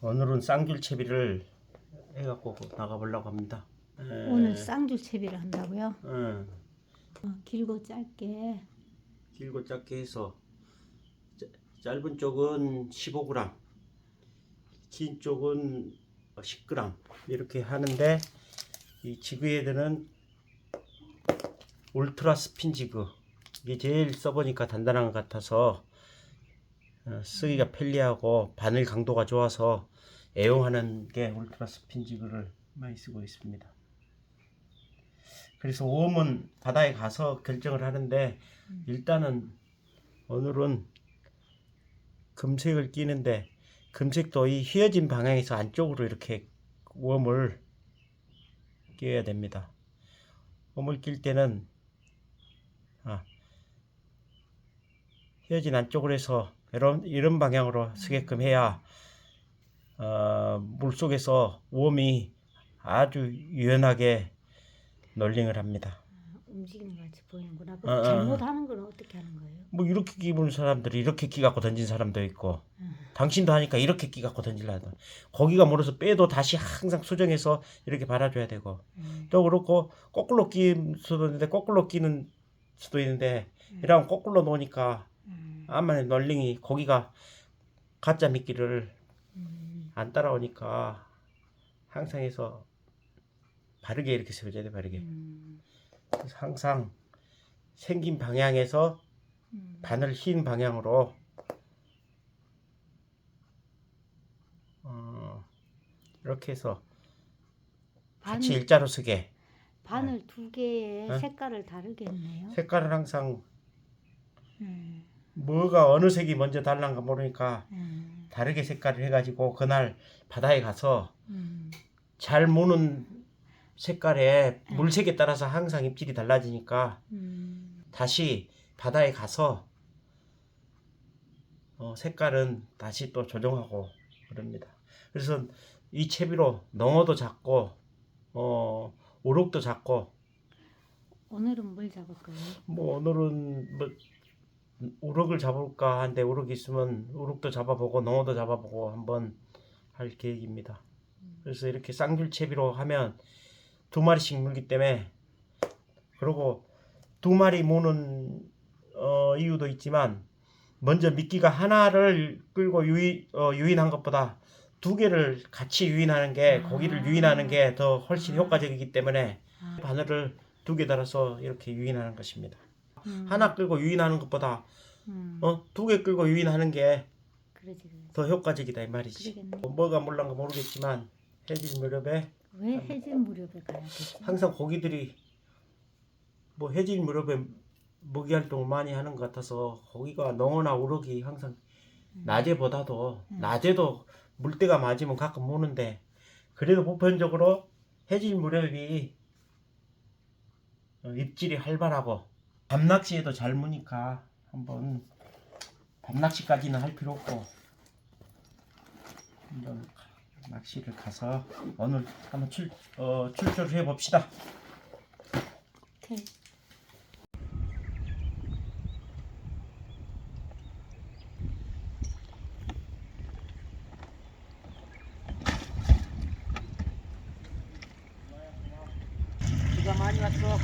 오늘은 쌍귤채비를 해갖고 나가보려고 합니다. 에, 오늘 쌍줄 채비를 한다고요? 응. 어, 길고 짧게 길고 짧게 해서 짜- 짧은 쪽은 15g, 긴 쪽은 10g 이렇게 하는데 이 지그헤드는 울트라 스핀 지그 이게 제일 써보니까 단단한 것 같아서 어, 쓰기가 편리하고 바늘 강도가 좋아서 애용하는 게 울트라 스핀 지그를 많이 쓰고 있습니다. 그래서 웜은 바다에 가서 결정을 하는데 일단은 오늘은 금색을 끼는데 금색도 이 휘어진 방향에서 안쪽으로 이렇게 웜을 끼워야 됩니다. 웜을 낄 때는 아, 휘어진 안쪽으로 해서 이런 이런 방향으로 쓰게끔 해야 어, 물 속에서 웜이 아주 유연하게 널링을 합니다. 움직이는 것 같이 보이는구나. 어, 어. 잘못하는 건 어떻게 하는 거예요? 뭐 이렇게 끼는 사람들이 이렇게 끼 갖고 던진 사람도 있고 음. 당신도 하니까 이렇게 끼 갖고 던질라도 거기가 멀어서 빼도 다시 항상 수정해서 이렇게 발아줘야 되고 음. 또 그렇고 거꾸로 끼는 수도 있는데 거꾸로 끼는 수도 있는데 음. 이러면 거꾸로 놓으니까 음. 암만의 널링이 거기가 가짜 미끼를 음. 안 따라오니까 항상 해서 바르게 이렇게 세워줘야 돼 바르게 음. 그래서 항상 생긴 방향에서 음. 바늘 흰 방향으로 어, 이렇게 해서 같이 바늘, 일자로 쓰게 바늘 두 개의 어? 색깔을 다르겠네요. 색깔은 항상 음. 뭐가 어느 색이 먼저 달란가 모르니까 음. 다르게 색깔을 해가지고 그날 바다에 가서 음. 잘 무는 색깔에 음. 물색에 따라서 항상 입질이 달라지니까 음. 다시 바다에 가서 어, 색깔은 다시 또 조정하고 그럽니다. 그래서 이 채비로 농어도 잡고 어, 우럭도 잡고 오늘은 뭘 잡을 거예요? 뭐 오늘은 뭐 우럭을 잡을까 하는데 우럭 있으면 우럭도 잡아보고 농어도 잡아보고 한번 할 계획입니다. 그래서 이렇게 쌍줄 채비로 하면 두 마리씩 물기 때문에 그리고 두 마리 모는 어, 이유도 있지만 먼저 미끼가 하나를 끌고 유인 어, 유인한 것보다 두 개를 같이 유인하는 게 아. 고기를 유인하는 게 더 훨씬 아. 효과적이기 때문에 아. 바늘을 두 개 달아서 이렇게 유인하는 것입니다. 음. 하나 끌고 유인하는 것보다 음. 어, 두 개 끌고 유인하는 게더 그러지 그러지. 효과적이다 이 말이지. 그러겠네. 뭐가 몰란가 모르겠지만 해질 무렵에 왜 해질 무렵에 가야 되지? 항상 고기들이 뭐 해질 무렵에 먹이 활동을 많이 하는 것 같아서 고기가 농어나 우럭이 항상 음. 낮에보다도 음. 낮에도 물때가 맞으면 가끔 무는데 그래도 보편적으로 해질 무렵이 어, 입질이 활발하고 밤낚시에도 잘 무니까 한번 밤낚시까지는 할 필요 없고 한번 낚시를 가서 오늘 한번 출, 어, 출조를 해 봅시다. 오케이. 많이 왔어.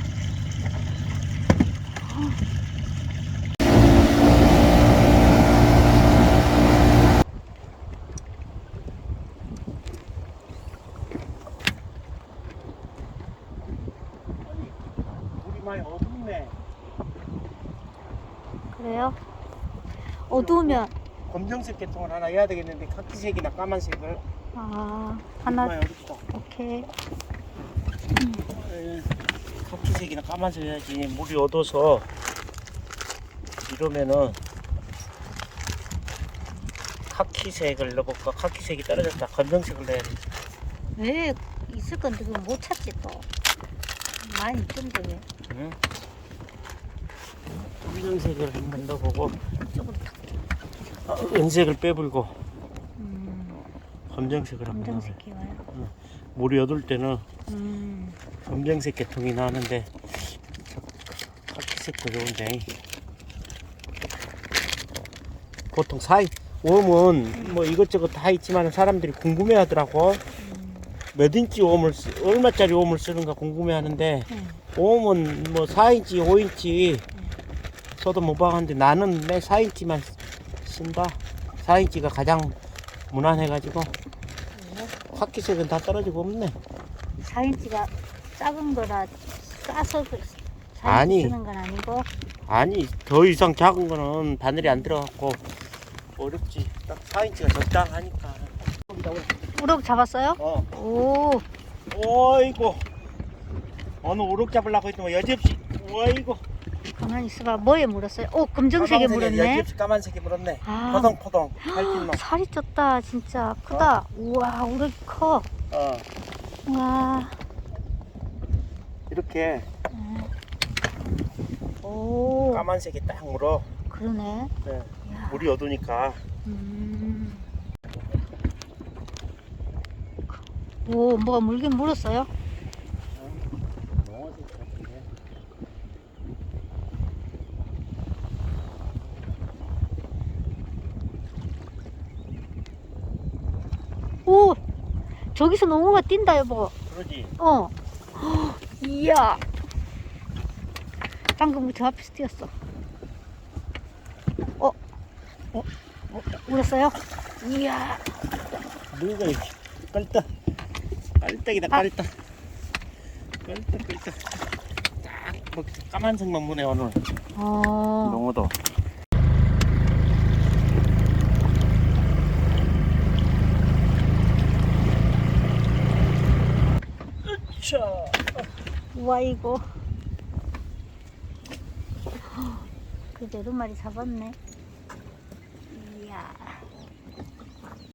물이 많이 어둡네. 그래요? 어두우면 검정색 계통을 하나 해야 되겠는데 카키색이나 까만색을 아 하나. 오케이. 카키색이나 까만색 해야지 물이 어두워서 이러면은 카키색을 넣어볼까? 카키색이 떨어졌다. 검정색을 넣어야 돼. 왜 있을 건데 그걸 못 찾지 또. 많이 있던데 왜? 응? 검정색을 한 번 넣어보고 이쪽으로 탁. 아, 은색을 빼불고 음, 검정색을 한 번 넣어. 검정색이 와요. 물이 어둘 때는 음, 검정색 계통이 나는데 카키색도 좋은데 보통 사이 웜은 뭐 이것저것 다 있지만 사람들이 궁금해하더라고. 몇 인치 웜을 쓰, 얼마짜리 웜을 쓰는가 궁금해하는데 응. 웜은 뭐 4인치, 5인치 써도 무방한데 나는 매 4인치만 쓴다. 4인치가 가장 무난해가지고 화기색은 다 떨어지고 없네. 4인치가 작은 거라 싸서 그 4인치 아니. 쓰는 건 아니고 아니 더 이상 작은 거는 바늘이 안 들어갔고 어렵지. 딱 4인치가 적당하니까. 우럭 잡았어요? 어. 오 어이구 어느 우럭 잡으려고 했더니 여지없이 어이구 가만히 있어봐. 뭐에 물었어요? 오 검정색에 물었네. 여지없이 까만색에 물었네. 아. 포동포동. 살찐 놈. 살이 쪘다 진짜. 크다. 우와 우럭이 커. 어, 우와. 이렇게 오. 까만색에 딱 물어. 그러네. 네. 이야. 물이 어두니까. 음. 오 뭐가 물긴 물었어요? 오 저기서 농어가 뛴다 여보. 그러지. 어. 헉, 이야. 방금 저 앞에서 뛰었어. 어? 어? 어? 물었어요? 이야. 누가 이렇게 깔딱 깔딱이다 아. 깔딱 깔딱 깔딱 딱뭐 까만색만 무네 오늘. 어. 농어도 으쌰 우와 이거. 여러 마리 잡았네